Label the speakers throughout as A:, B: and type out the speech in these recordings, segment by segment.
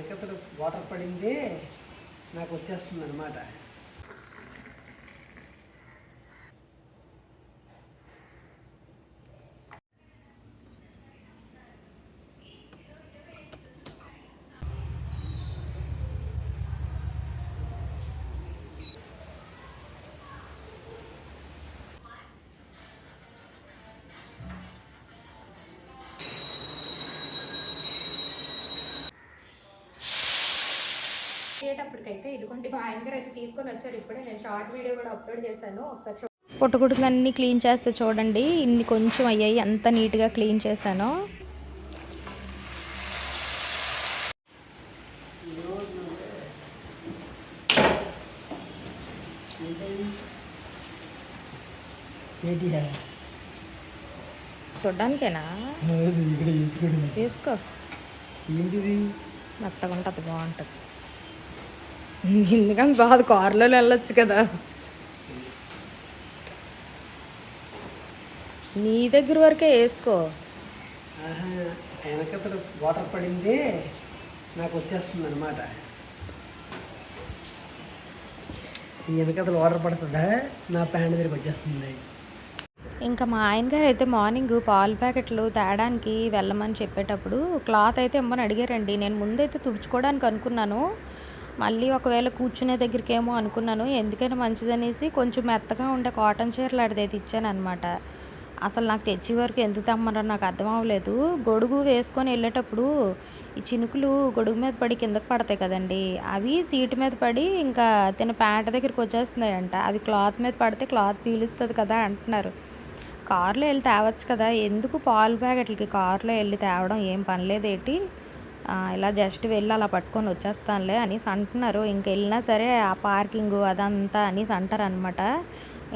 A: వెనకతలు water పడింది నాకు వచ్చేస్తుంది అనమాట
B: అయ్యేటప్పటికైతే ఇదిగోండి మా యాంకర్ అయితే తీసుకొని వచ్చారు. ఇప్పుడే నేను షార్ట్ వీడియో కూడా అప్లోడ్ చేశాను. ఒకసారి చూ- పుట్టుకుడుకులన్నీ క్లీన్ చేస్తే చూడండి. ఇన్ని కొంచెం అయ్యాయి. ఎంత నీట్గా క్లీన్ చేశాను. చూడ్డానికేనా వేసుకో.
A: ఏంటిది?
B: మెత్తగా ఉంటుంది బాగుంటుంది. ఎందుకంటే బాగా కారులో వెళ్ళొచ్చు కదా. నీ దగ్గర వరకే వేసుకో.
A: వెనకతలు వాటర్ పడింది నాకు వచ్చేస్తుంది అనమాట ఈ వెనకతలు వాటర్ పడుతుందా? నా ప్యాంట్ దగ్గరికి వచ్చేస్తుంది.
B: ఇంకా మా ఆయన గారు అయితే మార్నింగ్ పాల ప్యాకెట్లు తేడానికి వెళ్ళమని చెప్పేటప్పుడు క్లాత్ అయితే ఇమ్మని అడిగారండి. నేను ముందైతే తుడుచుకోవడానికి అనుకున్నాను. మళ్ళీ ఒకవేళ కూర్చునే దగ్గరికి ఏమో అనుకున్నాను. ఎందుకైనా మంచిదనేసి కొంచెం మెత్తగా ఉండే కాటన్ చీరలు అడిదైతే ఇచ్చానమాట అసలు నాకు తెచ్చే వరకు ఎందుకు తెమ్మన్నారో నాకు అర్థం అవ్వలేదు. గొడుగు వేసుకొని వెళ్ళేటప్పుడు ఈ చినుకులు గొడుగు మీద పడి కిందకు పడతాయి కదండి. అవి సీట్ మీద పడి ఇంకా తిన ప్యాంట్ దగ్గరికి వచ్చేస్తున్నాయంట. అవి క్లాత్ మీద పడితే క్లాత్ పీలుస్తుంది కదా అంటున్నారు. కారులో వెళ్ళి తేవచ్చు కదా. ఎందుకు పాలు ప్యాకెట్లకి కారులో వెళ్ళి తేవడం? ఏం పనిలేదేటి ఇలా జస్ట్ వెళ్ళి అలా పట్టుకొని వచ్చేస్తానులే అనేసి అంటున్నారు. ఇంక వెళ్ళినా సరే ఆ పార్కింగ్ అదంతా అనేసి అంటారు అనమాట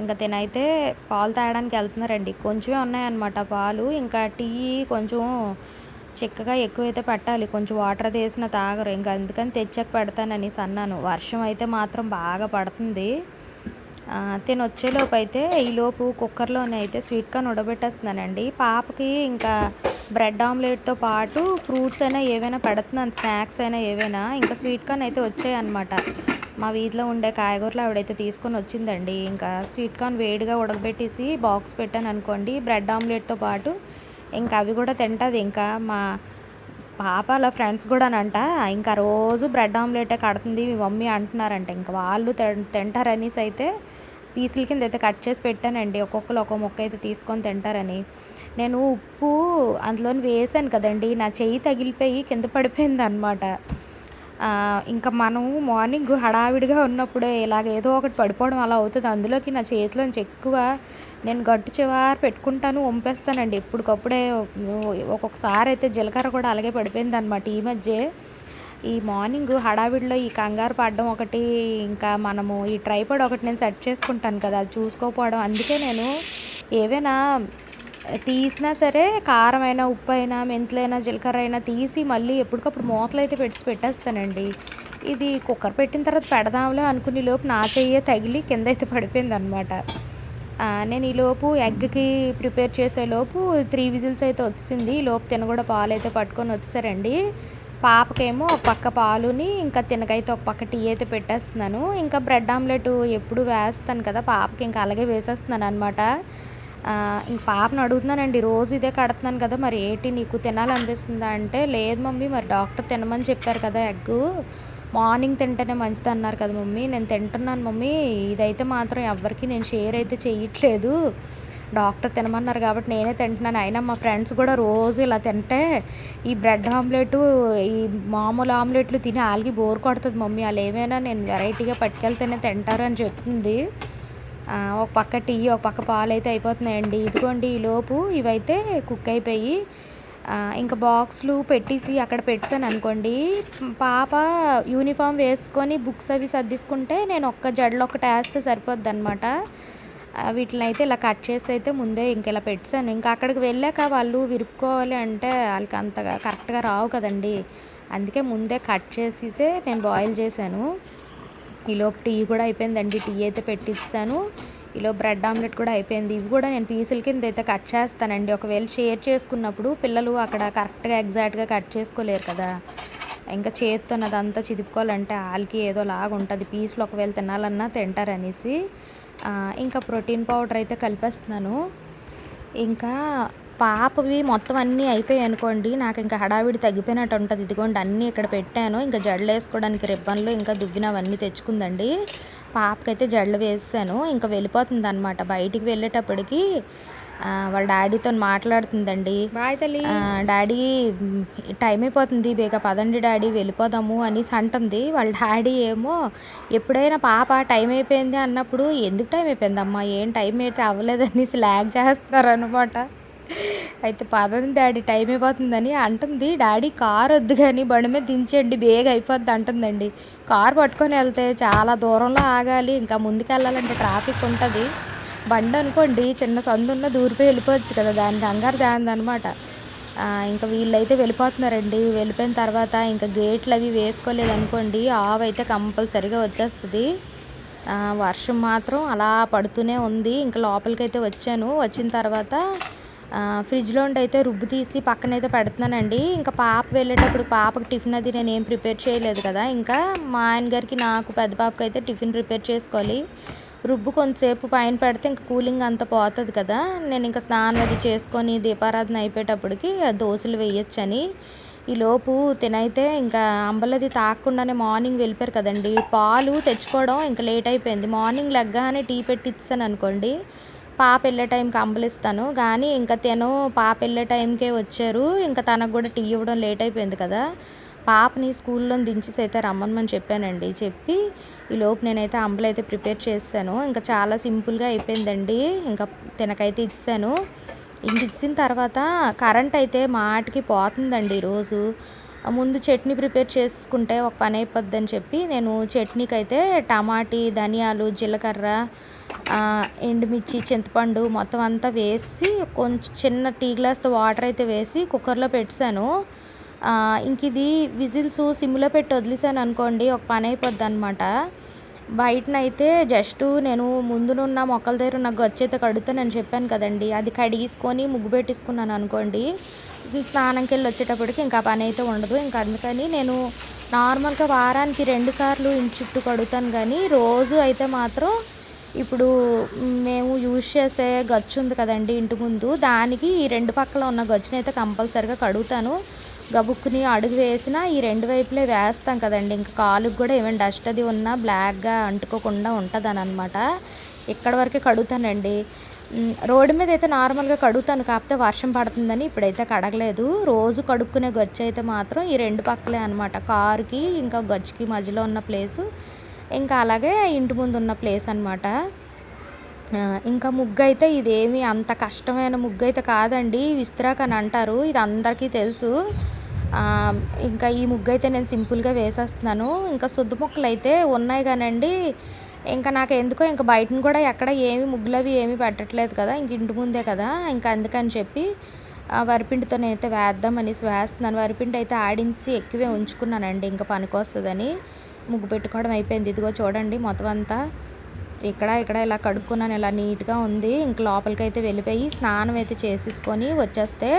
B: ఇంకా తినైతే పాలు తాగడానికి వెళ్తున్నారండి. కొంచెమే ఉన్నాయన్నమాట పాలు. ఇంకా టీ కొంచెం చిక్కగా ఎక్కువైతే పెట్టాలి. కొంచెం వాటర్ తీసిన తాగరు. ఇంకా అందుకని తెచ్చాక పెడతాననేసి అన్నాను. వర్షం అయితే మాత్రం బాగా పడుతుంది. తిను వచ్చేలోపు అయితే ఈలోపు కుక్కర్లోనే అయితే స్వీట్ కార్న్ ఉడబెట్టేస్తున్నానండి పాపకి ఇంకా బ్రెడ్ ఆమ్లెట్తో పాటు ఫ్రూట్స్ అయినా ఏవైనా పెడుతున్నాను స్నాక్స్ అయినా ఏవైనా ఇంకా స్వీట్ కార్న్ అయితే వచ్చాయి అనమాట మా వీధిలో ఉండే కాయగూరలు ఆవిడైతే తీసుకొని వచ్చిందండి. ఇంకా స్వీట్ కార్న్ వేడిగా ఉడకబెట్టేసి బాక్స్ పెట్టాను అనుకోండి బ్రెడ్ ఆమ్లెట్తో పాటు ఇంకా అవి కూడా తింటుంది. ఇంకా మా పాప అలా ఫ్రెండ్స్ కూడానంట ఇంకా రోజు బ్రెడ్ ఆమ్లెటే కడుతుంది మీ మమ్మీ అంటున్నారంట. ఇంకా వాళ్ళు తింటారనేసి అయితే పీసుల కింద అయితే కట్ చేసి పెట్టానండి. ఒక్కొక్కరు ఒక్కొక్క ముక్క అయితే తీసుకొని తింటారని. నేను ఉప్పు అందులోని వేసాను కదండి. నా చెయ్యి తగిలిపోయి కింద పడిపోయింది అనమాట ఇంకా మనం మార్నింగ్ హడావిడిగా ఉన్నప్పుడే ఇలాగ ఏదో ఒకటి పడిపోవడం అలా అవుతుంది. అందులోకి నా చేతిలోంచి ఎక్కువ నేను గట్టు చివరి పెట్టుకుంటాను వంపేస్తానండి. ఎప్పటికప్పుడే ఒక్కొక్కసారి అయితే జీలకర్ర కూడా అలాగే పడిపోయింది అనమాట ఈ మధ్య ఈ మార్నింగ్ హడావిడిలో ఈ కంగారు పడడం ఒకటి ఇంకా మనము ఈ ట్రైపాడ్ ఒకటి నేను సెట్ చేసుకుంటాను కదా అది చూసుకోకపోవడం అందుకే నేను ఏవైనా తీసినా సరే కారం అయినా ఉప్పు అయినా మెంతులైనా జీలకర్ర అయినా తీసి మళ్ళీ ఎప్పటికప్పుడు మూతలు అయితే పెట్టి పెట్టేస్తానండి. ఇది కుక్కర్ పెట్టిన తర్వాత పెడదాంలే అనుకునే లోపు నా చెయ్యే తగిలి కింద అయితే పడిపోయింది అనమాట నేను ఈలోపు ఎగ్కి ప్రిపేర్ చేసే లోపు త్రీ విజిల్స్ అయితే వచ్చింది ఈ లోపు తిన కూడా పాలు అయితే పట్టుకొని వచ్చారండి పాపకేమో ఒక పక్క పాలుని ఇంకా తినకైతే ఒక పక్క టీ అయితే పెట్టేస్తున్నాను. ఇంకా బ్రెడ్ ఆమ్లెట్ ఎప్పుడు వేస్తాను కదా పాపకి ఇంకా అలాగే వేసేస్తున్నాను అనమాట ఇంక పాపను అడుగుతున్నానండి రోజు ఇదే కడుతున్నాను కదా మరి ఏంటి నీకు తినాలనిపిస్తుందా అంటే లేదు మమ్మీ మరి డాక్టర్ తినమని చెప్పారు కదా ఎగ్. మార్నింగ్ తింటేనే మంచిది అన్నారు కదా మమ్మీ. నేను తింటున్నాను మమ్మీ ఇదైతే మాత్రం ఎవరికి నేను షేర్ అయితే చేయట్లేదు డాక్టర్ తినమన్నారు కాబట్టి నేనే తింటున్నాను. అయినా మా ఫ్రెండ్స్ కూడా రోజు ఇలా తింటే ఈ బ్రెడ్ ఆమ్లెట్ ఈ మామూలు ఆమ్లెట్లు తిని ఆల్గి బోర్ కొడుతుంది మమ్మీ. వాళ్ళు ఏమైనా నేను వెరైటీగా పట్టుకెళ్తేనే తింటారు అని చెప్తుంది. ఒక పక్క టీ ఒక పక్క పాలు అయితే అయిపోతున్నాయండి. ఇదిగోండి ఈ లోపు ఇవైతే కుక్ అయిపోయి ఇంకా బాక్స్లు పెట్టేసి అక్కడ పెట్టాను అనుకోండి. పాప యూనిఫామ్ వేసుకొని బుక్స్ అవి సర్దిసుకుంటే నేను ఒక్క జడలో ఒకటి వేస్తే సరిపోద్ది అనమాట వీటిని అయితే ఇలా కట్ చేసి అయితే ముందే ఇంక ఇలా పెట్టాను ఇంకా అక్కడికి వెళ్ళాక వాళ్ళు విరుపుకోవాలి అంటే వాళ్ళకి అంతగా కరెక్ట్గా రావు కదండి. అందుకే ముందే కట్ చేసేసే నేను బాయిల్ చేశాను. ఈలోపు టీ కూడా అయిపోయిందండి. టీ అయితే పెట్టిస్తాను ఈలో బ్రెడ్ ఆమ్లెట్ కూడా అయిపోయింది. ఇవి కూడా నేను పీసుల కింద అయితే కట్ చేస్తానండి. ఒకవేళ షేర్ చేసుకున్నప్పుడు పిల్లలు అక్కడ కరెక్ట్గా ఎగ్జాక్ట్గా కట్ చేసుకోలేరు కదా. ఇంకా చేతితో అదంతా చిదుపుకోవాలంటే వాళ్ళకి ఏదో లాగా ఉంటుంది పీసులు ఒకవేళ తినాలన్నా తింటారనేసి. ఇంకా ప్రోటీన్ పౌడర్ అయితే కలిపేస్తున్నాను. ఇంకా పాపవి మొత్తం అన్నీ అయిపోయాయి అనుకోండి నాకు ఇంకా హడావిడి తగ్గిపోయినట్టు ఉంటుంది. ఇదిగోండి అన్నీ ఇక్కడ పెట్టాను. ఇంకా జడలు వేసుకోవడానికి రిబ్బన్లు ఇంకా దువ్వినవన్నీ తెచ్చుకుందండి. పాపకైతే జడలు వేసాను. ఇంకా వెళ్ళిపోతుంది అనమాట బయటికి వెళ్ళేటప్పటికి వాళ్ళ డాడీతో మాట్లాడుతుందండి. డాడీ టైం అయిపోతుంది బేగా పదండి డాడీ వెళ్ళిపోదాము అనేసి అంటుంది. వాళ్ళ డాడీ ఏమో ఎప్పుడైనా పాప టైం అయిపోయింది అన్నప్పుడు ఎందుకు టైం అయిపోయింది అమ్మా? ఏం టైం అయితే అవ్వలేదనేసి ల్యాగ్ చేస్తున్నారు అనమాట అయితే పదండి డాడీ టైం అయిపోతుందని అంటుంది. డాడీ కార్ వద్దు కానీ బండి మీద దించండి బేగ అయిపోద్ది అంటుందండి. కార్ పట్టుకొని వెళ్తే చాలా దూరంలో ఆగాలి ఇంకా ముందుకు వెళ్ళాలంటే ట్రాఫిక్ ఉంటుంది. బండి అనుకోండి చిన్న సందున్న దూరిపోయి వెళ్ళిపోవచ్చు కదా దాని కంగారు దానిదనమాట. ఇంకా వీళ్ళైతే వెళ్ళిపోతున్నారండి. వెళ్ళిపోయిన తర్వాత ఇంకా గేట్లు అవి వేసుకోలేదు అనుకోండి ఆవు అయితే కంపల్సరిగా వచ్చేస్తుంది. వర్షం మాత్రం అలా పడుతూనే ఉంది. ఇంకా లోపలికైతే వచ్చాను. వచ్చిన తర్వాత ఫ్రిడ్జ్లో అయితే రుబ్బు తీసి పక్కనైతే పెడుతున్నానండి. ఇంకా పాప వెళ్ళేటప్పుడు పాపకి టిఫిన్ అది నేను ఏం ప్రిపేర్ చేయలేదు కదా. ఇంకా మా ఆయన గారికి నాకు పెద్ద పాపకి అయితే టిఫిన్ ప్రిపేర్ చేసుకోవాలి. రుబ్బు కొంతసేపు పైన పెడితే ఇంకా కూలింగ్ అంత పోతుంది కదా. నేను ఇంకా స్నానం అది చేసుకొని దీపారాధన అయిపోయేటప్పటికి ఆ దోశలు వేయొచ్చని. ఈ లోపు తినైతే ఇంకా అంబలది తాగకుండానే మార్నింగ్ వెళ్ళిపోయారు కదండి. పాలు తెచ్చుకోవడం ఇంకా లేట్ అయిపోయింది. మార్నింగ్ లెగ్గానే టీ పెట్టి అనుకోండి. పాప వెళ్ళే టైంకి అంబలిస్తాను కానీ ఇంకా తిను పాప వెళ్ళే టైంకే వచ్చారు. ఇంకా తనకు కూడా టీ ఇవ్వడం లేట్ అయిపోయింది కదా. పాపని స్కూల్లో దించేసి అయితే రమ్మనమని చెప్పానండి. చెప్పి ఈ లోపు నేనైతే అంబలు అయితే ప్రిపేర్ చేశాను. ఇంకా చాలా సింపుల్గా అయిపోయిందండి. ఇంకా తినకైతే ఇచ్చాను. ఇంక ఇచ్చిన తర్వాత కరెంట్ అయితే మాటికి పోతుందండి ఈరోజు. ముందు చట్నీ ప్రిపేర్ చేసుకుంటే ఒక పని అయిపోద్ది అని చెప్పి నేను చట్నీకి అయితే టమాటీ ధనియాలు జీలకర్ర ఎండుమిర్చి చింతపండు మొత్తం అంతా వేసి కొంచెం చిన్న టీ గ్లాస్తో వాటర్ అయితే వేసి కుక్కర్లో పెట్టాను ఇంక ఇది విజిల్స్ సిమ్లో పెట్టి వదిలేసాను అనుకోండి ఒక పని అయిపోద్ది అనమాట బయటనైతే జస్ట్ నేను ముందునున్న మొక్కల దగ్గర ఉన్న గచ్చు అయితే కడుగుతానని చెప్పాను కదండి. అది కడిగేసుకొని ముగ్గు పెట్టేసుకున్నాను అనుకోండి స్నానంకి వెళ్ళి వచ్చేటప్పటికి ఇంకా పని అయితే ఉండదు. ఇంకా అందుకని నేను నార్మల్గా వారానికి రెండు సార్లు ఇంటి చుట్టూ కడుగుతాను కానీ రోజు అయితే మాత్రం ఇప్పుడు మేము యూజ్ చేసే గచ్చు ఉంది కదండి ఇంటి ముందు దానికి ఈ రెండు పక్కల ఉన్న గచ్చునైతే కంపల్సరిగా కడుగుతాను. గబుక్కుని అడుగు వేసిన ఈ రెండు వైపులే వేస్తాం కదండి. ఇంకా కాలుకి కూడా ఏమైనా డస్ట్ అది ఉన్నా బ్లాక్గా అంటుకోకుండా ఉంటుంది అని అనమాట ఇక్కడ వరకే కడుగుతానండి. రోడ్డు మీద అయితే నార్మల్గా కడుగుతాను. కాకపోతే వర్షం పడుతుందని ఇప్పుడైతే కడగలేదు. రోజు కడుక్కునే గచ్చు అయితే మాత్రం ఈ రెండు పక్కలే అనమాట. కారుకి ఇంకా గచ్చుకి మధ్యలో ఉన్న ప్లేసు ఇంకా అలాగే ఇంటి ముందు ఉన్న ప్లేస్ అనమాట. ఇంకా ముగ్గు అయితే ఇదేమి అంత కష్టమైన ముగ్గు అయితే కాదండి విస్త్రాక్ అని అంటారు ఇది అందరికీ తెలుసు. ఇంకా ఈ ముగ్గు అయితే నేను సింపుల్గా వేసేస్తున్నాను. ఇంకా సుద్దు మొక్కలు అయితే ఉన్నాయి కానండి ఇంకా నాకు ఎందుకో ఇంకా బయటను కూడా ఎక్కడ ఏమి ముగ్గులు అవి ఏమి పెట్టట్లేదు కదా ఇంక ఇంటి ముందే కదా ఇంకా అందుకని చెప్పి ఆ వరిపిండితో నేనైతే వేద్దాం అనేసి వేస్తున్నాను. వరిపిండి అయితే ఆడించి ఎక్కువే ఉంచుకున్నానండి ఇంకా పనికొస్తుందని. ముగ్గు పెట్టుకోవడం అయిపోయింది. ఇదిగో చూడండి మొత్తం అంతా. ఇక్కడ ఇక్కడ ఇలా కడుక్కున్నాను ఇలా నీట్గా ఉంది. ఇంక లోపలికి అయితే వెళ్ళిపోయి స్నానం అయితే చేసేసుకొని వచ్చేస్తే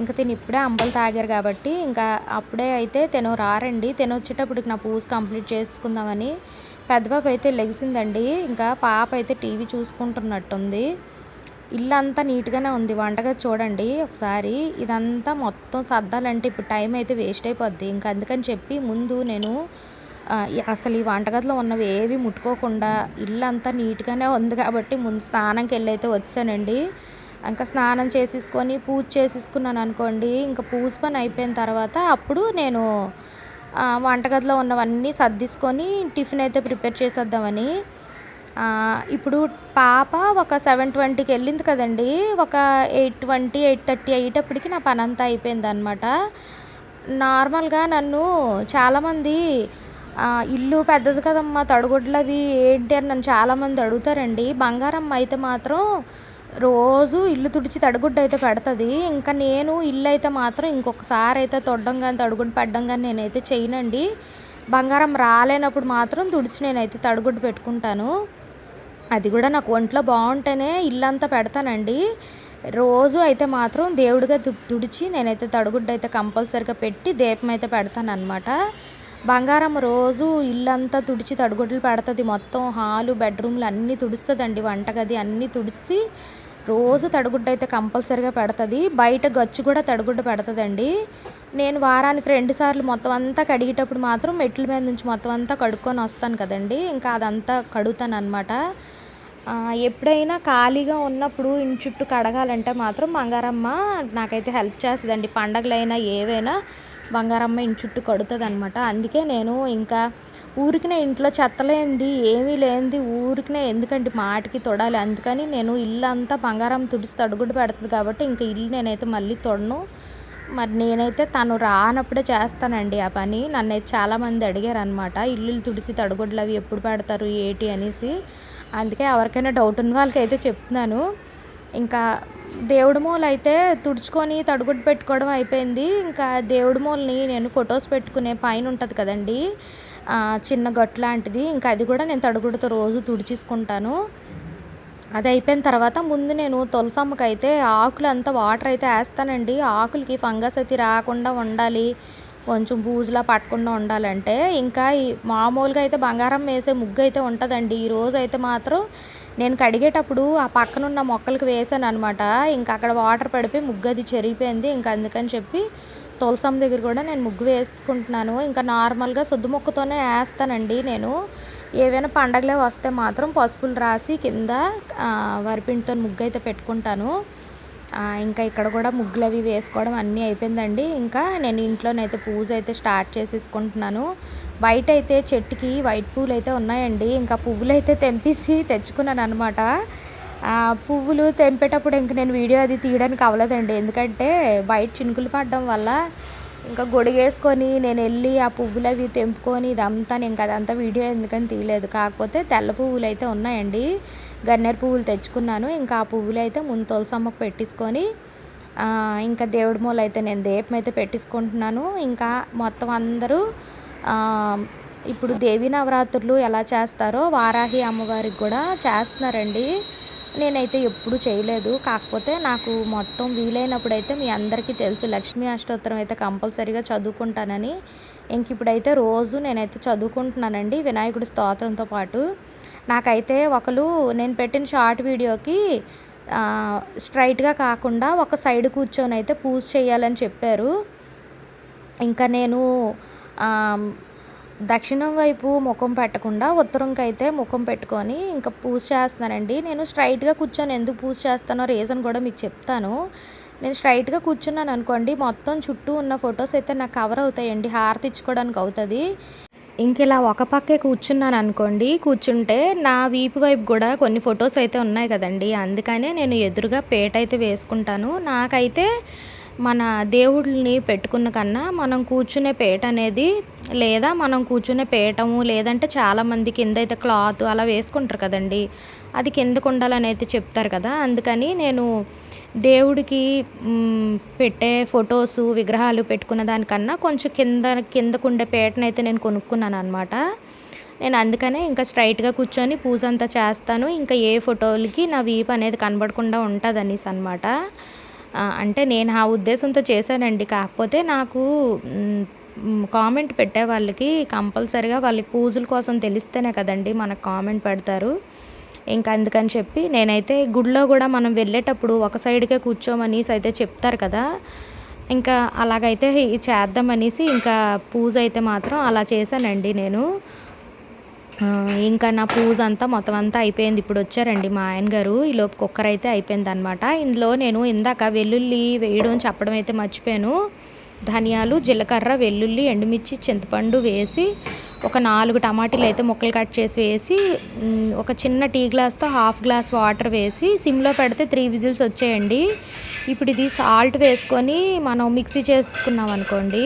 B: ఇంకా తిని ఇప్పుడే అంబలు తాగారు కాబట్టి ఇంకా అప్పుడే అయితే తిను రారండి. తిను వచ్చేటప్పటికి నా పూజ కంప్లీట్ చేసుకుందామని పెద్ద పాప అయితే లెగిసిందండి ఇంకా పాప అయితే టీవీ చూసుకుంటున్నట్టుంది. ఇల్లు అంతా నీట్గానే ఉంది. వంటగా చూడండి ఒకసారి. ఇదంతా మొత్తం సర్దాలంటే ఇప్పుడు టైం అయితే వేస్ట్ అయిపోద్ది. ఇంకా అందుకని చెప్పి ముందు నేను అసలు ఈ వంటగదిలో ఉన్నవి ఏవి ముట్టుకోకుండా ఇల్లు అంతా నీట్గానే ఉంది కాబట్టి ముందు స్నానంకి వెళ్ళైతే వచ్చానండి. ఇంకా స్నానం చేసేసుకొని పూజ చేసేసుకున్నాను అనుకోండి. ఇంకా పూజ పని అయిపోయిన తర్వాత అప్పుడు నేను వంటగదిలో ఉన్నవన్నీ సర్దిసుకొని టిఫిన్ అయితే ప్రిపేర్ చేసేద్దామని. ఇప్పుడు పాప ఒక సెవెన్ ట్వంటీకి వెళ్ళింది కదండి. ఒక ఎయిట్ ట్వంటీ ఎయిట్ థర్టీ అయ్యేటప్పటికి నా పని అంతా అయిపోయింది అనమాట నార్మల్గా నన్ను చాలామంది ఇల్లు పెద్దది కదమ్మా తడుగుడ్లు అవి ఏంటి అని నన్ను చాలామంది అడుగుతారండి. బంగారమ్మ అయితే మాత్రం రోజు ఇల్లు తుడిచి తడిగుడ్డ అయితే పెడుతుంది. ఇంకా నేను ఇల్లు అయితే మాత్రం ఇంకొకసారి అయితే తొడడం కానీ తడిగుడ్డు పెట్టడం కానీ నేనైతే చేయనండి. బంగారం రాలేనప్పుడు మాత్రం తుడిచి నేనైతే తడిగుడ్డు పెట్టుకుంటాను. అది కూడా నాకు ఒంట్లో బాగుంటేనే ఇల్లంతా పెడతానండి. రోజు అయితే మాత్రం దేవుడిగా తుడిచి నేనైతే తడుగుడ్డ అయితే కంపల్సరిగా పెట్టి దీపం అయితే పెడతాను అనమాట బంగారం రోజు ఇల్లంతా తుడిచి తడుగుడ్లు పెడుతుంది. మొత్తం హాలు బెడ్రూమ్లు అన్నీ తుడుస్తుందండి వంటగది అన్నీ తుడిచి రోజు తడిగుడ్డ అయితే కంపల్సరిగా పెడుతుంది. బయట గచ్చు కూడా తడిగుడ్డ పెడుతుందండి. నేను వారానికి రెండుసార్లు మొత్తం అంతా కడిగేటప్పుడు మాత్రం మెట్ల మీద నుంచి మొత్తం అంతా కడుక్కొని వస్తాను కదండి. ఇంకా అదంతా కడుగుతాను అనమాట ఎప్పుడైనా ఖాళీగా ఉన్నప్పుడు ఇంటి చుట్టూ కడగాలంటే మాత్రం బంగారమ్మ నాకైతే హెల్ప్ చేస్తుందండి. పండగలైనా ఏవైనా బంగారమ్మ ఇంటి చుట్టూ కడుతుంది అనమాట అందుకే నేను ఇంకా ఊరికినే ఇంట్లో చెత్తలేంది ఏమీ లేనిది ఊరికినే ఎందుకంటే మాటికి తొడాలి. అందుకని నేను ఇల్లు అంతా బంగారం తుడిచి తడుగుడు పెడుతుంది కాబట్టి ఇంకా ఇల్లు నేనైతే మళ్ళీ తొడను. మరి నేనైతే తను రానప్పుడే చేస్తానండి ఆ పని. నన్ను అయితే చాలామంది అడిగారు అనమాట ఇల్లు తుడిచి తడుగుడ్లు అవి ఎప్పుడు పెడతారు ఏంటి అనేసి. అందుకే ఎవరికైనా డౌట్ ఉన్న వాళ్ళకైతే చెప్తున్నాను. ఇంకా దేవుడి మూల అయితే తుడుచుకొని తడుగుడ్డు పెట్టుకోవడం అయిపోయింది. ఇంకా దేవుడి మూలని నేను ఫొటోస్ పెట్టుకునే పైన ఉంటుంది కదండి. చిన్న గట్టు లాంటిది. ఇంకా అది కూడా నేను తడుగుడుతో రోజు తుడిచేసుకుంటాను. అది అయిపోయిన తర్వాత ముందు నేను తులసమ్మకి అయితే ఆకులు అంతా వాటర్ అయితే వేస్తానండి. ఆకులకి ఫంగస్ అయితే రాకుండా ఉండాలి. కొంచెం బూజులా పట్టకుండా ఉండాలంటే. ఇంకా ఈ మామూలుగా అయితే బంగారం వేసే ముగ్గు అయితే ఉంటుందండి. ఈ రోజు అయితే మాత్రం నేను కడిగేటప్పుడు ఆ పక్కన ఉన్న మొక్కలకు వేసాను అనమాట ఇంకా అక్కడ వాటర్ పడిపోయి ముగ్గు అది చెరిగిపోయింది. ఇంకా అందుకని చెప్పి తులసమ్మ దగ్గర కూడా నేను ముగ్గు వేసుకుంటున్నాను. ఇంకా నార్మల్గా సొద్దు మొక్కతోనే వేస్తానండి నేను. ఏవైనా పండగలే వస్తే మాత్రం పసుపులు రాసి కింద వరిపిండితో ముగ్గు అయితే పెట్టుకుంటాను ఇంకా ఇక్కడ కూడా ముగ్గులు అవి వేసుకోవడం అన్నీ అయిపోయిందండి. ఇంకా నేను ఇంట్లోనైతే పూజ అయితే స్టార్ట్ చేసేసుకుంటున్నాను. వైట్ అయితే చెట్టుకి వైట్ పువ్వులు అయితే ఉన్నాయండి. ఇంకా పువ్వులు అయితే తెంపేసి తెచ్చుకున్నాను అనమాట పువ్వులు తెంపేటప్పుడు ఇంక నేను వీడియో అది తీయడానికి అవ్వలేదండి. ఎందుకంటే బయట చినుకులు పడడం వల్ల ఇంకా గొడిగేసుకొని నేను వెళ్ళి ఆ పువ్వులు అవి తెంపుకొని ఇదంతా నేను అదంతా వీడియో ఎందుకని తీయలేదు. కాకపోతే తెల్ల పువ్వులు అయితే ఉన్నాయండి. గన్నేరు పువ్వులు తెచ్చుకున్నాను. ఇంకా ఆ పువ్వులు అయితే ముందు తులసమ్మకు పెట్టేసుకొని ఇంకా దేవుడి మూల అయితే నేను దీపం అయితే పెట్టేసుకుంటున్నాను. ఇంకా మొత్తం అందరూ ఇప్పుడు దేవీ నవరాత్రులు ఎలా చేస్తారో వారాహి అమ్మవారికి కూడా చేస్తున్నారండి. నేనైతే ఎప్పుడు చేయలేదు. కాకపోతే నాకు మొత్తం వీలైనప్పుడు అయితే మీ అందరికీ తెలుసు. లక్ష్మీ అష్టోత్తరం అయితే కంపల్సరీగా చదువుకుంటానని. ఇంక ఇప్పుడైతే రోజు నేనైతే చదువుకుంటున్నానండి. వినాయకుడి స్తోత్రంతో పాటు. నాకైతే ఒకరు నేను పెట్టిన షార్ట్ వీడియోకి స్ట్రైట్గా కాకుండా ఒక సైడ్ కూర్చొని అయితే పూజ చేయాలని చెప్పారు. ఇంకా నేను దక్షిణం వైపు ముఖం పెట్టకుండా ఉత్తరంకి అయితే ముఖం పెట్టుకొని ఇంకా పూజ చేస్తున్నానండి. నేను స్ట్రైట్గా కూర్చొని ఎందుకు పూజ చేస్తానో రీజన్ కూడా మీకు చెప్తాను. నేను స్ట్రైట్గా కూర్చున్నాను అనుకోండి మొత్తం చుట్టూ ఉన్న ఫొటోస్ అయితే నాకు కవర్ అవుతాయండి హారతి ఇచ్చుకోవడానికి అవుతుంది. ఇంక ఇలా ఒక పక్కే కూర్చున్నాను అనుకోండి కూర్చుంటే నా వీపు వైపు కూడా కొన్ని ఫొటోస్ అయితే ఉన్నాయి కదండి. అందుకనే నేను ఎదురుగా పేట అయితే వేసుకుంటాను. నాకైతే మన దేవుడిని పెట్టుకున్న కన్నా మనం కూర్చునే పేట అనేది లేదా మనం కూర్చునే పీఠము లేదంటే చాలామంది కింద అయితే క్లాత్ అలా వేసుకుంటారు కదండి. అది కిందకు ఉండాలని అయితే చెప్తారు కదా. అందుకని నేను దేవుడికి పెట్టే ఫొటోస్ విగ్రహాలు పెట్టుకున్న దానికన్నా కొంచెం కింద కిందకుండే అయితే నేను కొనుక్కున్నాను అనమాట నేను అందుకనే ఇంకా స్ట్రైట్గా కూర్చొని పూజ అంతా చేస్తాను. ఇంకా ఏ ఫోటోలకి నా వీపు అనేది కనబడకుండా ఉంటుంది అనేసి అనమాట అంటే నేను ఆ ఉద్దేశంతో చేశానండి. కాకపోతే నాకు కామెంట్ పెట్టే వాళ్ళకి కంపల్సరిగా వాళ్ళకి పూజల కోసం తెలిస్తేనే కదండి మనకు కామెంట్ పెడతారు. ఇంకా అందుకని చెప్పి నేనైతే గుడిలో కూడా మనం వెళ్ళేటప్పుడు ఒక సైడ్కే కూర్చోమనేసి అయితే చెప్తారు కదా. ఇంకా అలాగైతే చేద్దామనేసి ఇంకా పూజ అయితే మాత్రం అలా చేశానండి నేను. ఇంకా నా పూజ అంతా మొత్తం అంతా అయిపోయింది. ఇప్పుడు వచ్చారండి మా ఆయన గారు. ఈ లోపు కుక్కర్ అయితే అయిపోయింది అనమాట ఇందులో నేను ఇందాక వెల్లుల్లి వేయడం చెప్పడం అయితే మర్చిపోయాను. ధనియాలు జీలకర్ర వెల్లుల్లి ఎండుమిర్చి చింతపండు వేసి ఒక నాలుగు టమాటీలు అయితే ముక్కలు కట్ చేసి వేసి ఒక చిన్న టీ గ్లాస్తో హాఫ్ గ్లాస్ వాటర్ వేసి సిమ్లో పెడితే త్రీ విజిల్స్ వచ్చాయండి. ఇప్పుడు ఇది సాల్ట్ వేసుకొని మనం మిక్సీ చేసుకున్నాం అనుకోండి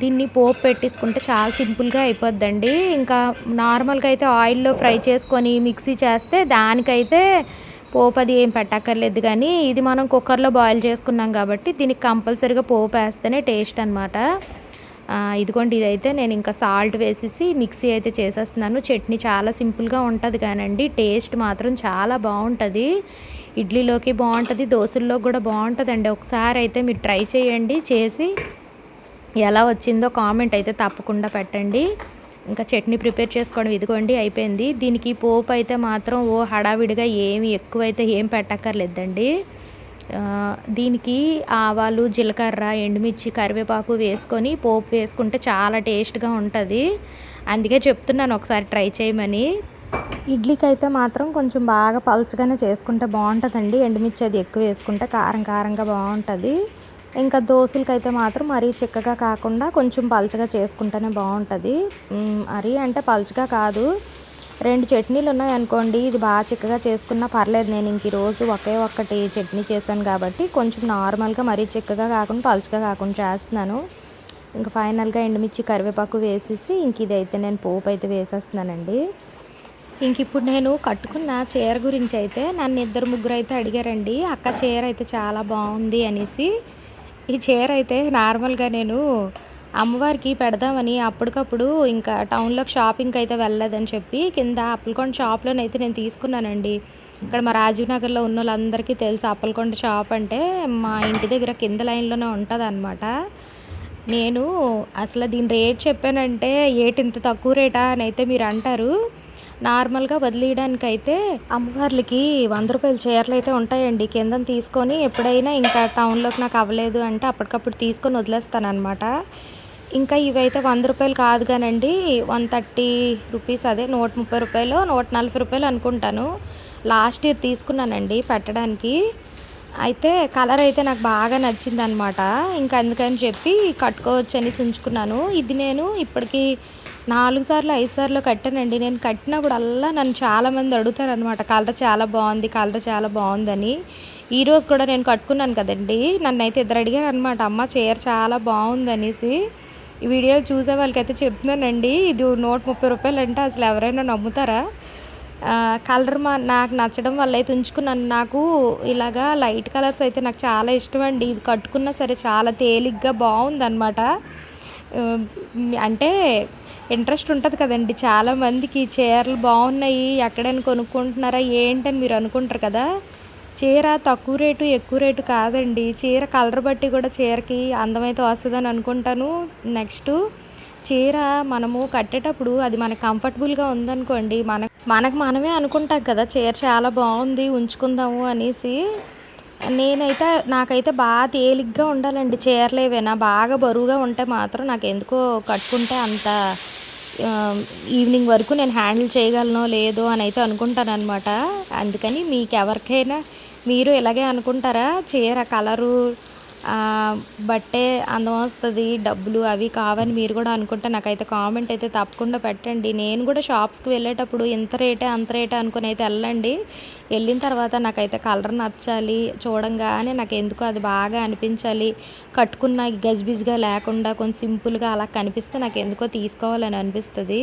B: దీన్ని పోపు పెట్టేసుకుంటే చాలా సింపుల్గా అయిపోద్దండి. ఇంకా నార్మల్గా అయితే ఆయిల్లో ఫ్రై చేసుకొని మిక్సీ చేస్తే దానికైతే పోపు అది ఏం పెట్టక్కర్లేదు కానీ ఇది మనం కుక్కర్లో బాయిల్ చేసుకున్నాం కాబట్టి దీనికి కంపల్సరీగా పోపు వేస్తేనే టేస్ట్ అనమాట ఇదిగోండి ఇదైతే నేను ఇంకా సాల్ట్ వేసేసి మిక్సీ అయితే చేసేస్తున్నాను. చట్నీ చాలా సింపుల్గా ఉంటుంది కానండి. టేస్ట్ మాత్రం చాలా బాగుంటుంది. ఇడ్లీలోకి బాగుంటుంది దోశల్లో కూడా బాగుంటుందండి. ఒకసారి అయితే మీరు ట్రై చేయండి. చేసి ఎలా వచ్చిందో కామెంట్ అయితే తప్పకుండా పెట్టండి. ఇంకా చట్నీ ప్రిపేర్ చేసుకోవడం ఇదిగోండి అయిపోయింది. దీనికి పోపు అయితే మాత్రం ఓ హడావిడిగా ఏమి ఎక్కువైతే ఏం పెట్టక్కర్లేదండి. దీనికి ఆవాలు జీలకర్ర ఎండుమిర్చి కరివేపాకు వేసుకొని పోపు వేసుకుంటే చాలా టేస్ట్గా ఉంటుంది. అందుకే చెప్తున్నాను ఒకసారి ట్రై చేయమని. ఇడ్లీకి అయితే మాత్రం కొంచెం బాగా పలుచగానే చేసుకుంటే బాగుంటుందండి. ఎండుమిర్చి అది ఎక్కువ వేసుకుంటే కారం కారంగా బాగుంటుంది. ఇంకా దోశలకైతే మాత్రం మరీ చిక్కగా కాకుండా కొంచెం పలుచగా చేసుకుంటేనే బాగుంటుంది. మరీ అంటే పలుచగా కాదు. రెండు చట్నీలు ఉన్నాయి అనుకోండి ఇది బాగా చిక్కగా చేసుకున్నా పర్లేదు. నేను ఇంక ఈరోజు ఒకే ఒక్కటి చట్నీ చేశాను కాబట్టి కొంచెం నార్మల్గా మరీ చిక్కగా కాకుండా పలుచగా కాకుండా చేస్తున్నాను. ఇంకా ఫైనల్గా ఎండుమిర్చి కరివేపాకు వేసేసి ఇంక ఇదైతే నేను పోపు అయితే వేసేస్తున్నానండి. ఇంక ఇప్పుడు నేను కట్టుకున్న చీర గురించి అయితే నన్ను ఇద్దరు ముగ్గురు అయితే అడిగారండి అక్క చీర అయితే చాలా బాగుంది అనేసి. ఈ చీర అయితే నార్మల్గా నేను అమ్మవారికి పెడదామని అప్పటికప్పుడు ఇంకా టౌన్లోకి షాపింగ్కి అయితే వెళ్ళలేదని చెప్పి కింద అప్పలకొండ షాప్లోనైతే నేను తీసుకున్నానండి. ఇక్కడ మా రాజీవ్ నగర్లో ఉన్న వాళ్ళందరికీ తెలుసు అప్పలకొండ షాప్ అంటే మా ఇంటి దగ్గర కింద లైన్లోనే ఉంటుంది నేను అసలు దీని రేట్ చెప్పానంటే ఏటింత తక్కువ రేటా అని అయితే మీరు అంటారు నార్మల్గా వదిలేయడానికి అయితే అమ్మవార్లకి వంద రూపాయల చీరలు అయితే ఉంటాయండి. కింద తీసుకొని ఎప్పుడైనా ఇంకా టౌన్లోకి నాకు అవ్వలేదు అంటే అప్పటికప్పుడు తీసుకొని వదిలేస్తాను అనమాట ఇంకా ఇవైతే వంద రూపాయలు కాదు కానండి వన్ థర్టీ రూపీస్ అదే నూట ముప్పై రూపాయలు నూట నలభై రూపాయలు అనుకుంటాను. లాస్ట్ ఇయర్ తీసుకున్నానండి పెట్టడానికి. అయితే కలర్ అయితే నాకు బాగా నచ్చింది అనమాట ఇంకా అందుకని చెప్పి కట్టుకోవచ్చు అని ఉంచుకున్నాను. ఇది నేను ఇప్పటికి నాలుగు సార్లు ఐదు సార్లు కట్టానండి. నేను కట్టినప్పుడల్లా నన్ను చాలామంది అడుగుతారు అనమాట కలర్ చాలా బాగుంది కలర్ చాలా బాగుందని. ఈ రోజు కూడా నేను కట్టుకున్నాను కదండి. నన్ను అయితే ఇద్దరు అడిగారు అనమాట అమ్మ చీర చాలా బాగుందనేసి. ఈ వీడియో చూసే వాళ్ళకైతే చెప్తున్నానండి. ఇది నూట ముప్పై రూపాయలు అంటే అసలు ఎవరైనా నమ్ముతారా? కలర్ మా నాకు నచ్చడం వల్ల అయితే ఉంచుకున్నాను. నాకు ఇలాగా లైట్ కలర్స్ అయితే నాకు చాలా ఇష్టం అండి ఇది కట్టుకున్నా సరే చాలా తేలిగ్గా బాగుందన్నమాట. అంటే ఇంట్రెస్ట్ ఉంటుంది కదండి. చాలా మందికి చీరలు బాగున్నాయి. ఎక్కడైనా కొనుక్కుంటున్నారా ఏంటని మీరు అనుకుంటారు కదా. చీర తక్కువ రేటు ఎక్కువ రేటు కాదండి. చీర కలర్ బట్టి కూడా చీరకి అందమైతే వస్తుందని అనుకుంటాను. నెక్స్ట్ చీర మనము కట్టేటప్పుడు అది మనకు కంఫర్టబుల్గా ఉందనుకోండి మన మనకు మనమే అనుకుంటాం కదా చీర చాలా బాగుంది ఉంచుకుందాము అనేసి. నేనైతే నాకైతే బాగా తేలిగ్గా ఉండాలండి చీరలు ఏవైనా. బాగా బరువుగా ఉంటే మాత్రం నాకు ఎందుకో కట్టుకుంటే అంత ఈవినింగ్ వరకు నేను హ్యాండిల్ చేయగలనో లేదో అని అయితే అనుకుంటాను అనమాట అందుకని మీకు ఎవరికైనా మీరు ఇలాగే అనుకుంటారా? చీర కలరు బట్టే అందం వస్తుంది డబ్బులు అవి కావని మీరు కూడా అనుకుంటే నాకైతే కామెంట్ అయితే తప్పకుండా పెట్టండి. నేను కూడా షాప్స్కి వెళ్ళేటప్పుడు ఇంత రేటే అంత రేటే అనుకుని అయితే వెళ్ళండి. వెళ్ళిన తర్వాత నాకైతే కలర్ నచ్చాలి చూడంగానే నాకు ఎందుకో అది బాగా అనిపించాలి. కట్టుకున్న గజిబిజిగా లేకుండా కొంచెం సింపుల్గా అలా కనిపిస్తే నాకు ఎందుకో తీసుకోవాలని అనిపిస్తుంది.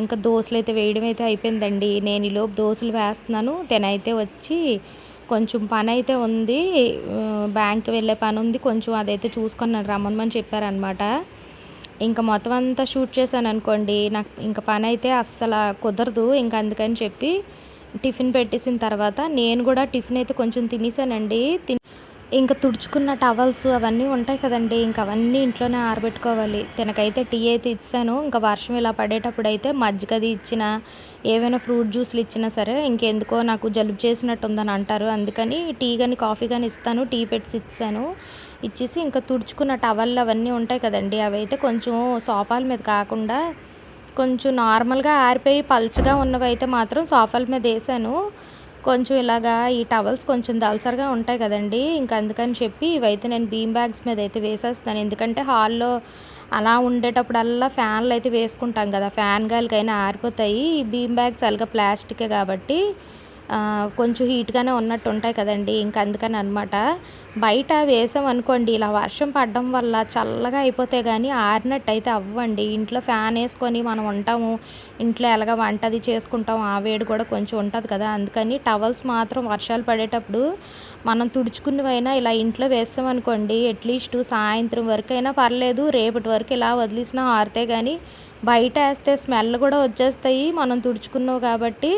B: ఇంకా దోశలు అయితే వేయడం అయితే అయిపోయిందండి. నేను ఈలోపు దోశలు వేస్తున్నాను. తినైతే వచ్చి కొంచెం పని అయితే ఉంది బ్యాంక్ వెళ్ళే పని ఉంది. కొంచెం అదైతే చూసుకొని నన్ను రమ్మని చెప్పారనమాట ఇంకా మొత్తం అంతా షూట్ చేశాను అనుకోండి. నాకు ఇంకా పని అయితే అస్సలు కుదరదు. ఇంకా అందుకని చెప్పి టిఫిన్ పెట్టేసిన తర్వాత నేను కూడా టిఫిన్ అయితే కొంచెం తినేసానండి. తిని ఇంకా తుడుచుకున్న టవల్స్ అవన్నీ ఉంటాయి కదండి. ఇంకా అవన్నీ ఇంట్లోనే ఆరబెట్టుకోవాలి. తినకైతే టీ అయితే ఇచ్చాను. ఇంకా వర్షం ఇలా పడేటప్పుడు అయితే మజ్జిగది ఇచ్చిన ఏవైనా ఫ్రూట్ జ్యూస్లు ఇచ్చినా సరే ఇంకెందుకో నాకు జలుబు చేసినట్టు ఉందని అంటారు. అందుకని టీ కానీ కాఫీ కానీ ఇస్తాను. టీ పెట్టి ఇచ్చాను. ఇచ్చేసి ఇంకా తుడుచుకున్న టవల్ అవన్నీ ఉంటాయి కదండి. అవి అయితే కొంచెం సోఫాల మీద కాకుండా కొంచెం నార్మల్గా ఆరిపోయి పల్చగా ఉన్నవి అయితే మాత్రం సోఫాల మీద వేసాను. కొంచెం ఇలాగా ఈ టవల్స్ కొంచెం దల్సర్గా ఉంటాయి కదండి. ఇంకా అందుకని చెప్పి ఇవైతే నేను బీమ్ బ్యాగ్స్ మీద అయితే వేసేస్తాను ఎందుకంటే హాల్లో అలా ఉండేటప్పుడల్లా ఫ్యాన్లు అయితే వేసుకుంటాం కదా. ఫ్యాన్ గాలికైనా ఆరిపోతాయి. ఈ బీమ్ బ్యాగ్స్ అలాగా ప్లాస్టికే కాబట్టి కొంచెం హీట్గానే ఉన్నట్టు ఉంటాయి కదండి ఇంకా అందుకని అనమాట బయట వేసాం అనుకోండి ఇలా వర్షం పడడం వల్ల చల్లగా అయిపోతే కానీ ఆరినట్టు అయితే అవ్వండి. ఇంట్లో ఫ్యాన్ వేసుకొని మనం ఉంటాము ఇంట్లో ఎలాగ వంట అది చేసుకుంటాం ఆ వేడి కూడా కొంచెం ఉంటుంది కదా. అందుకని టవల్స్ మాత్రం వర్షాలు పడేటప్పుడు మనం తుడుచుకున్నవైనా ఇలా ఇంట్లో వేస్తాం అనుకోండి అట్లీస్ట్ సాయంత్రం వరకు అయినా పర్లేదు రేపటి వరకు ఇలా వదిలేసినా ఆరితే కానీ బయట వేస్తే స్మెల్ కూడా వచ్చేస్తాయి. మనం తుడుచుకున్నావు కాబట్టి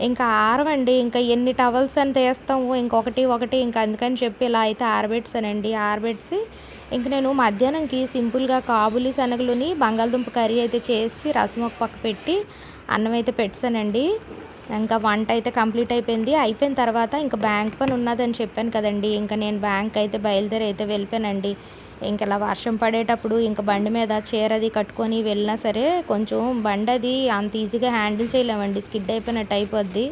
B: ఇంకా ఆరవండి ఇంకా ఎన్ని టవల్స్ అని తీస్తాము ఇంకొకటి ఒకటి ఇంకా అందుకని చెప్పి ఇలా అయితే ఆరబెట్టానండి. ఆరబెట్సి ఇంక నేను మధ్యాహ్నంకి సింపుల్గా కాబులి శనగలుని బంగాళదుంప కర్రీ అయితే చేసి రసం ఒక పక్క పెట్టి అన్నం అయితే పెట్టానండి. ఇంకా వంట అయితే కంప్లీట్ అయిపోయింది. అయిపోయిన తర్వాత ఇంకా బ్యాంక్ పని ఉన్నదని చెప్పాను కదండి. ఇంకా నేను బ్యాంక్ అయితే బయలుదేరి అయితే వెళ్ళిపోయానండి. ఇంక ఇలా వర్షం పడేటప్పుడు ఇంకా బండి మీద చీర అది కట్టుకొని వెళ్ళినా సరే కొంచెం బండి అది అంత ఈజీగా హ్యాండిల్ చేయలేమండి. స్కిడ్ అయిపోయినట్టు అయిపోద్ది.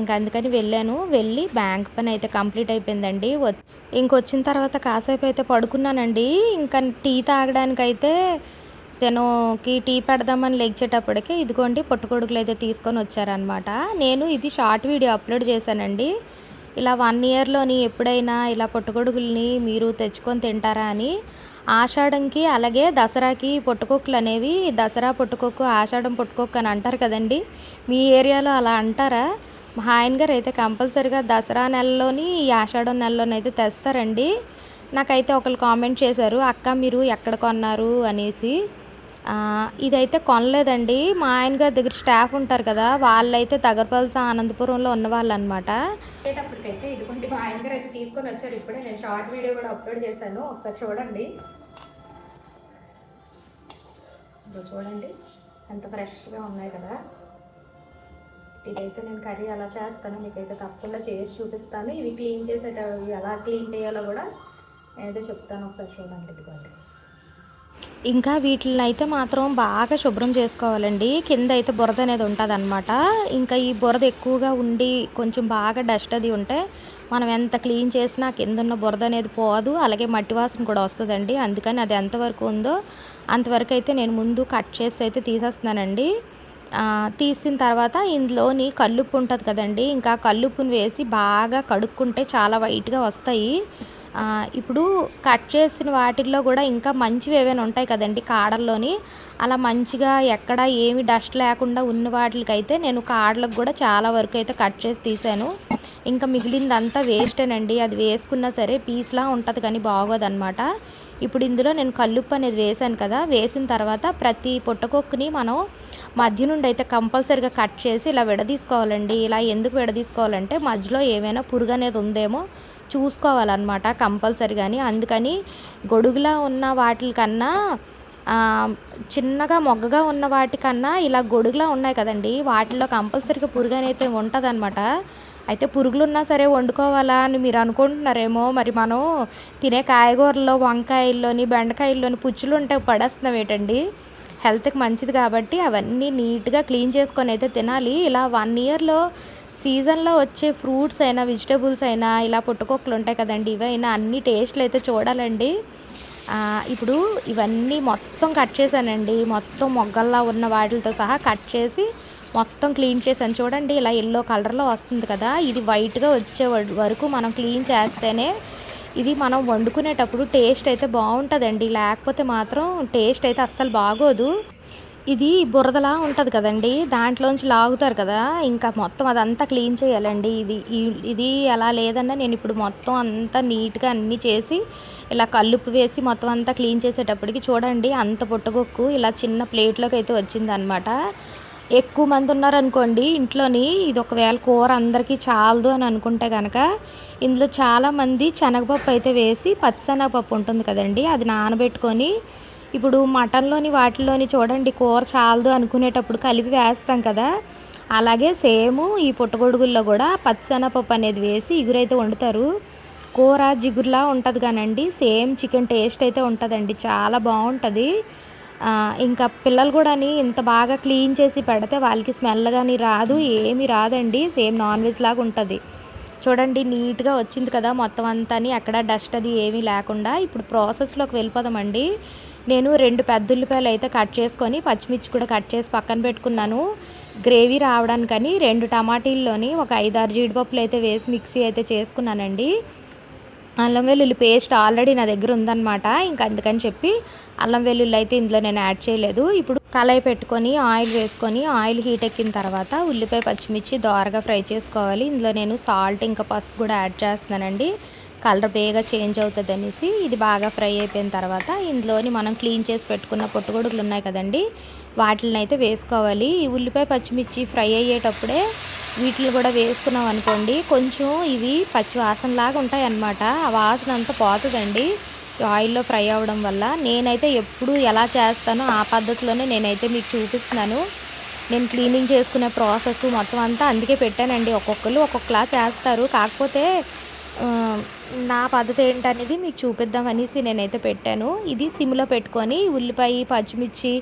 B: ఇంకా అందుకని వెళ్ళాను. వెళ్ళి బ్యాంక్ పని అయితే కంప్లీట్ అయిపోయిందండి. ఇంకొచ్చిన తర్వాత కాసేపు అయితే పడుకున్నానండి. ఇంకా టీ తాగడానికైతే తనుకి టీ పెడదామని లెగ్చేటప్పటికే ఇదిగోండి పుట్టగొడుగులు అయితే తీసుకొని వచ్చారనమాట నేను ఇది షార్ట్ వీడియో అప్లోడ్ చేశానండి. ఇలా వన్ ఇయర్లోని ఎప్పుడైనా ఇలా పుట్టగొడుగుల్ని మీరు తెచ్చుకొని తింటారా అని ఆషాఢంకి అలాగే దసరాకి పుట్టుకొక్కులు అనేవి దసరా పుట్టుకొక్కు ఆషాఢం పుట్టుకొక్కు అని అంటారు కదండి. మీ ఏరియాలో అలా అంటారా? మా ఆయన గారు అయితే కంపల్సరిగా దసరా నెలలోని ఈ ఆషాఢం నెలలోనైతే తెస్తారండి. నాకైతే ఒకరు కామెంట్ చేశారు అక్క మీరు ఎక్కడ కొన్నారు? అనేసి. ఇదైతే కొనలేదండి. మా ఆయన గారి దగ్గర స్టాఫ్ ఉంటారు కదా వాళ్ళైతే తగరపల్స ఆనందపురంలో ఉన్న వాళ్ళు అనమాట అయితే ఇదిగోండి మా ఆయన గారు అయితే తీసుకొని వచ్చారు. ఇప్పుడే నేను షార్ట్ వీడియో కూడా అప్లోడ్ చేశాను. ఒకసారి చూడండి. చూడండి ఎంత ఫ్రెష్గా ఉన్నాయి కదా. ఇదైతే నేను కర్రీ అలా చేస్తాను. మీకైతే తప్పకుండా చేసి చూపిస్తాను. ఇవి క్లీన్ చేసేటవి ఎలా క్లీన్ చేయాలో కూడా నేనైతే చెప్తాను. ఒకసారి చూడండి ఇదిగోండి. ఇంకా వీటిని అయితే మాత్రం బాగా శుభ్రం చేసుకోవాలండి. కింద అయితే బురద అనేది ఉంటుంది అనమాట ఇంకా ఈ బురద ఎక్కువగా ఉండి కొంచెం బాగా డస్ట్ అది ఉంటే మనం ఎంత క్లీన్ చేసినా కింద ఉన్న బురద అనేది పోదు. అలాగే మట్టి వాసన కూడా వస్తుందండి. అందుకని అది ఎంతవరకు ఉందో అంతవరకు అయితే నేను ముందు కట్ చేసి అయితే తీసేస్తున్నానండి. తీసిన తర్వాత ఇందులోని కల్లుప్పు ఉంటుంది కదండి. ఇంకా కల్లుప్పుని వేసి బాగా కడుక్కుంటే చాలా వైట్గా వస్తాయి. ఇప్పుడు కట్ చేసిన వాటిల్లో కూడా ఇంకా మంచివి ఏవైనా ఉంటాయి కదండి కాడల్లోని. అలా మంచిగా ఎక్కడ ఏమి డస్ట్ లేకుండా ఉన్న వాటికైతే నేను కాడలకు కూడా చాలా వరకు అయితే కట్ చేసి తీసాను ఇంకా మిగిలిందంతా వేస్టేనండి. అది వేసుకున్నా సరే పీస్లా ఉంటుంది కానీ బాగోదన్నమాట. ఇప్పుడు ఇందులో నేను కల్లుప్పు అనేది వేసాను కదా వేసిన తర్వాత ప్రతి పొట్టకొక్కుని మనం మధ్య నుండి అయితే కంపల్సరీగా కట్ చేసి ఇలా విడదీసుకోవాలండి. ఇలా ఎందుకు విడదీసుకోవాలంటే మధ్యలో ఏమైనా పురుగు అనేది ఉందేమో చూసుకోవాలన్నమాట కంపల్సరీగాని అందుకని గొడుగులా ఉన్న వాటికన్నా చిన్నగా మొగ్గగా ఉన్న వాటికన్నా ఇలా గొడుగులా ఉన్నాయి కదండి. వాటిల్లో కంపల్సరీగా పురుగు అనేది ఉంటుందన్నమాట. అయితే పురుగులు ఉన్నా సరే వండుకోవాలా అని మీరు అనుకుంటున్నారేమో. మరి మనం తినే కాయగూరలో వంకాయల్లోని బెండకాయల్లోని పుచ్చులు ఉంటే పడేస్తున్నాం ఏంటండి హెల్త్కి మంచిది కాబట్టి అవన్నీ నీట్గా క్లీన్ చేసుకొని అయితే తినాలి. ఇలా వన్ ఇయర్లో సీజన్లో వచ్చే ఫ్రూట్స్ అయినా వెజిటేబుల్స్ అయినా ఇలా పుట్టుకొక్కలు ఉంటాయి కదండి ఇవైనా అన్ని టేస్ట్లు అయితే చూడాలండి. ఇప్పుడు ఇవన్నీ మొత్తం కట్ చేశానండి. మొత్తం మొగ్గల్లా ఉన్న వాటితో సహా కట్ చేసి మొత్తం క్లీన్ చేశాను. చూడండి ఇలా ఎల్లో కలర్లో వస్తుంది కదా ఇది వైట్గా వచ్చే వరకు మనం క్లీన్ చేస్తేనే ఇది మనం వండుకునేటప్పుడు టేస్ట్ అయితే బాగుంటుందండి. లేకపోతే మాత్రం టేస్ట్ అయితే అస్సలు బాగోదు. ఇది బురదలా ఉంటుంది కదండి. దాంట్లోంచి లాగుతారు కదా. ఇంకా మొత్తం అదంతా క్లీన్ చేయాలండి. ఇది ఇది అలా లేదన్నా నేను ఇప్పుడు మొత్తం అంతా నీట్గా అన్నీ చేసి ఇలా కల్లుప్పు వేసి మొత్తం అంతా క్లీన్ చేసేటప్పటికి చూడండి అంత పుట్టగొక్కు ఇలా చిన్న ప్లేట్లోకి అయితే వచ్చిందనమాట ఎక్కువ మంది ఉన్నారనుకోండి ఇంట్లోని ఇది ఒకవేళ కూర అందరికీ చాలదు అని అనుకుంటే కనుక ఇందులో చాలామంది శనగపప్పు అయితే వేసి పచ్చి శనగపప్పు ఉంటుంది కదండి అది నానబెట్టుకొని ఇప్పుడు మటన్లోని వాటిలోని చూడండి కూర చాలదు అనుకునేటప్పుడు కలిపి వేస్తాం కదా. అలాగే సేమ్ ఈ పుట్టగొడుగుల్లో కూడా పచ్చిశనగపప్పు అనేది వేసి ఇగురైతే వండుతారు. కూర జిగురులా ఉంటుంది కానండి సేమ్ చికెన్ టేస్ట్ అయితే ఉంటుందండి చాలా బాగుంటుంది. ఇంకా పిల్లలు కూడా ఇంత బాగా క్లీన్ చేసి పెడితే వాళ్ళకి స్మెల్ కానీ రాదు ఏమీ రాదండి సేమ్ నాన్ వెజ్ లాగా ఉంటుంది. చూడండి నీట్గా వచ్చింది కదా మొత్తం అంతా అక్కడ డస్ట్ అది ఏమీ లేకుండా ఇప్పుడు ప్రాసెస్లోకి వెళ్ళిపోదామండి. నేను రెండు పెద్ద ఉల్లిపాయలు అయితే కట్ చేసుకొని పచ్చిమిర్చి కూడా కట్ చేసి పక్కన పెట్టుకున్నాను. గ్రేవీ రావడానికని రెండు టమాటీల్లోని ఒక ఐదారు జీడిపప్పులు అయితే వేసి మిక్సీ అయితే చేసుకున్నానండి. అల్లం వెల్లుల్లి పేస్ట్ ఆల్రెడీ నా దగ్గర ఉందన్నమాట. ఇంకా అందుకని చెప్పి అల్లం వెల్లుల్లి అయితే ఇందులో నేను యాడ్ చేయలేదు. ఇప్పుడు కళాయి పెట్టుకొని ఆయిల్ వేసుకొని ఆయిల్ హీట్ ఎక్కిన తర్వాత ఉల్లిపాయ పచ్చిమిర్చి దోరగా ఫ్రై చేసుకోవాలి. ఇందులో నేను సాల్ట్ ఇంకా పసుపు కూడా యాడ్ చేస్తున్నానండి. కలర్ బేగా చేంజ్ అవుతుంది అనేసి ఇది బాగా ఫ్రై అయిపోయిన తర్వాత ఇందులోని మనం క్లీన్ చేసి పెట్టుకున్న పొట్టుగొడుగులు ఉన్నాయి కదండి వాటిని అయితే వేసుకోవాలి. ఈ ఉల్లిపాయ పచ్చిమిర్చి ఫ్రై అయ్యేటప్పుడే వీటిని కూడా వేసుకున్నాం అనుకోండి కొంచెం ఇవి పచ్చి వాసనలాగా ఉంటాయి అన్నమాట ఆ వాసన అంతా పోతుందండి. ఆయిల్లో ఫ్రై అవ్వడం వల్ల నేనైతే ఎప్పుడు ఎలా చేస్తానో ఆ పద్ధతిలోనే నేనైతే మీకు చూపిస్తున్నాను. నేను క్లీనింగ్ చేసుకునే ప్రాసెస్ మొత్తం అంతా అందుకే పెట్టానండి. ఒక్కొక్కరు ఒక్కొక్కలా చేస్తారు. కాకపోతే నా పద్ధతి ఏంటనేది మీకు చూపిద్దాం అనేసి నేనైతే పెట్టాను. ఇది సిమ్లో పెట్టుకొని ఉల్లిపాయ పచ్చిమిర్చి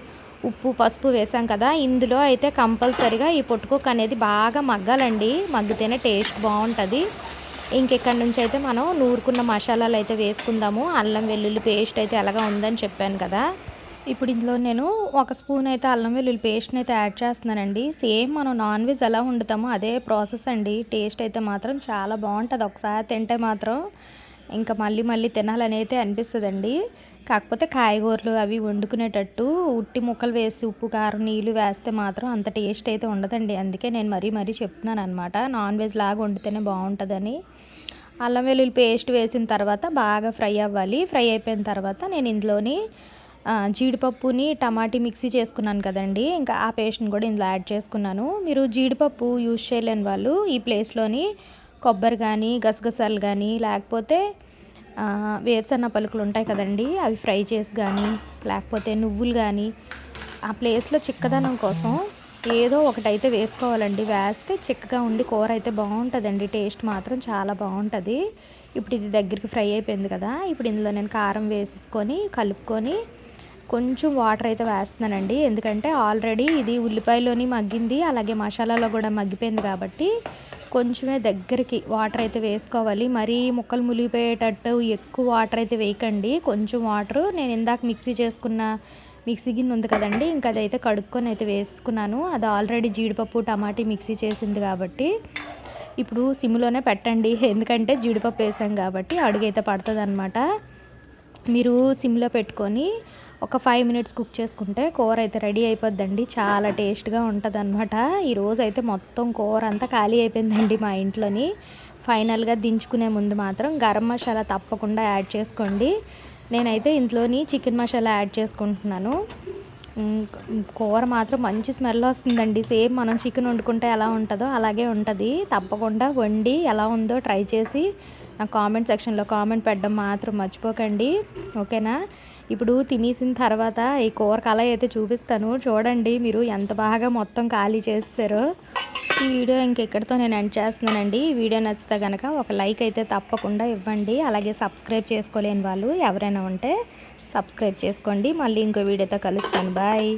B: ఉప్పు పసుపు వేసాం కదా. ఇందులో అయితే కంపల్సరిగా ఈ పొట్టుకోక అనేది బాగా మగ్గాలండి. మగ్గితేనే టేస్ట్ బాగుంటుంది. ఇంకెక్కడి నుంచి అయితే మనం నూరుకున్న మసాలాలు అయితే వేసుకుందాము. అల్లం వెల్లుల్లి పేస్ట్ అయితే ఎలాగా ఉందని చెప్పాను కదా. ఇప్పుడు ఇందులో నేను ఒక స్పూన్ అయితే అల్లం వెల్లుల్లి పేస్ట్ని అయితే యాడ్ చేస్తున్నానండి. సేమ్ మనం నాన్ వెజ్ ఎలా వండుతామో అదే ప్రాసెస్ అండి. టేస్ట్ అయితే మాత్రం చాలా బాగుంటుంది. ఒకసారి తింటే మాత్రం ఇంకా మళ్ళీ మళ్ళీ తినాలని అయితే అనిపిస్తుందండి. కాకపోతే కాయగూరలు అవి వండుకునేటట్టు ఉట్టి ముక్కలు వేసి ఉప్పు కారం నీళ్ళు వేస్తే మాత్రం అంత టేస్ట్ అయితే ఉండదండి. అందుకే నేను మరీ మరీ చెప్తున్నాను అనమాట నాన్ వెజ్ లాగా వండితేనే బాగుంటుందని. అల్లం వెల్లుల్లి పేస్ట్ వేసిన తర్వాత బాగా ఫ్రై అవ్వాలి. ఫ్రై అయిపోయిన తర్వాత నేను ఇందులోని జీడిపప్పుని టమాటీ మిక్సీ చేసుకున్నాను కదండి. ఇంకా ఆ పేస్ట్ని కూడా ఇందులో యాడ్ చేసుకున్నాను. మీరు జీడిపప్పు యూజ్ చేయలేని వాళ్ళు ఈ ప్లేస్లోని కొబ్బరి కానీ గసగసాలు కానీ లేకపోతే వేరుసన్న వేరుశనగ పలుకులు ఉంటాయి కదండి. అవి ఫ్రై చేసి కానీ లేకపోతే నువ్వులు కానీ ఆ ప్లేస్లో చిక్కదనం కోసం ఏదో ఒకటైతే వేసుకోవాలండి. వేస్తే చిక్కగా ఉండి కూర అయితే బాగుంటుందండి. టేస్ట్ మాత్రం చాలా బాగుంటుంది. ఇప్పుడు ఇది దగ్గరికి ఫ్రై అయిపోయింది కదా. ఇప్పుడు ఇందులో నేను కారం వేసేసుకొని కలుపుకొని కొంచెం వాటర్ అయితే వేస్తున్నానండి. ఎందుకంటే ఆల్రెడీ ఇది ఉల్లిపాయలోని మగ్గింది అలాగే మసాలాలో కూడా మగ్గిపోయింది కాబట్టి కొంచెమే దగ్గరికి వాటర్ అయితే వేసుకోవాలి. మరీ ముక్కలు ములిగిపోయేటట్టు ఎక్కువ వాటర్ అయితే వేయకండి. కొంచెం వాటర్ నేను ఇందాక మిక్సీ చేసుకున్న మిక్సీ గిన్నె ఉంది కదండి ఇంకా అదైతే కడుక్కొని అయితే వేసుకున్నాను. అది ఆల్రెడీ జీడిపప్పు టమాటీ మిక్సీ చేసింది కాబట్టి ఇప్పుడు సిమ్లోనే పెట్టండి. ఎందుకంటే జీడిపప్పు వేసాం కాబట్టి అడుగైతే పడుతుంది అనమాట మీరు సిమ్లో పెట్టుకొని ఒక ఫైవ్ మినిట్స్ కుక్ చేసుకుంటే కూర అయితే రెడీ అయిపోద్దండి. చాలా టేస్ట్గా ఉంటుంది అనమాట ఈరోజు అయితే మొత్తం కూర అంతా ఖాళీ అయిపోయిందండి మా ఇంట్లోని. ఫైనల్గా దించుకునే ముందు మాత్రం గరం మసాలా తప్పకుండా యాడ్ చేసుకోండి. నేనైతే ఇంట్లోని చికెన్ మసాలా యాడ్ చేసుకుంటున్నాను. కూర మాత్రం మంచి స్మెల్ వస్తుందండి. సేమ్ మనం చికెన్ వండుకుంటే ఎలా ఉంటుందో అలాగే ఉంటుంది. తప్పకుండా వండి ఎలా ఉందో ట్రై చేసి నా కామెంట్ సెక్షన్లో కామెంట్ పెట్టడం మాత్రం మర్చిపోకండి. ఓకేనా ఇప్పుడు తినేసిన తర్వాత ఈ కూర కళ అయితే చూపిస్తాను. చూడండి మీరు ఎంత బాగా మొత్తం ఖాళీ చేస్తారో ఈ వీడియో ఇంకెక్కడితో నేను ఎండ్ చేస్తున్నానండి. ఈ వీడియో నచ్చితే కనుక ఒక లైక్ అయితే తప్పకుండా ఇవ్వండి. అలాగే సబ్స్క్రైబ్ చేసుకోలేని వాళ్ళు ఎవరైనా ఉంటే సబ్స్క్రైబ్ చేసుకోండి. మళ్ళీ ఇంకో వీడియోతో కలుస్తాను. బాయ్.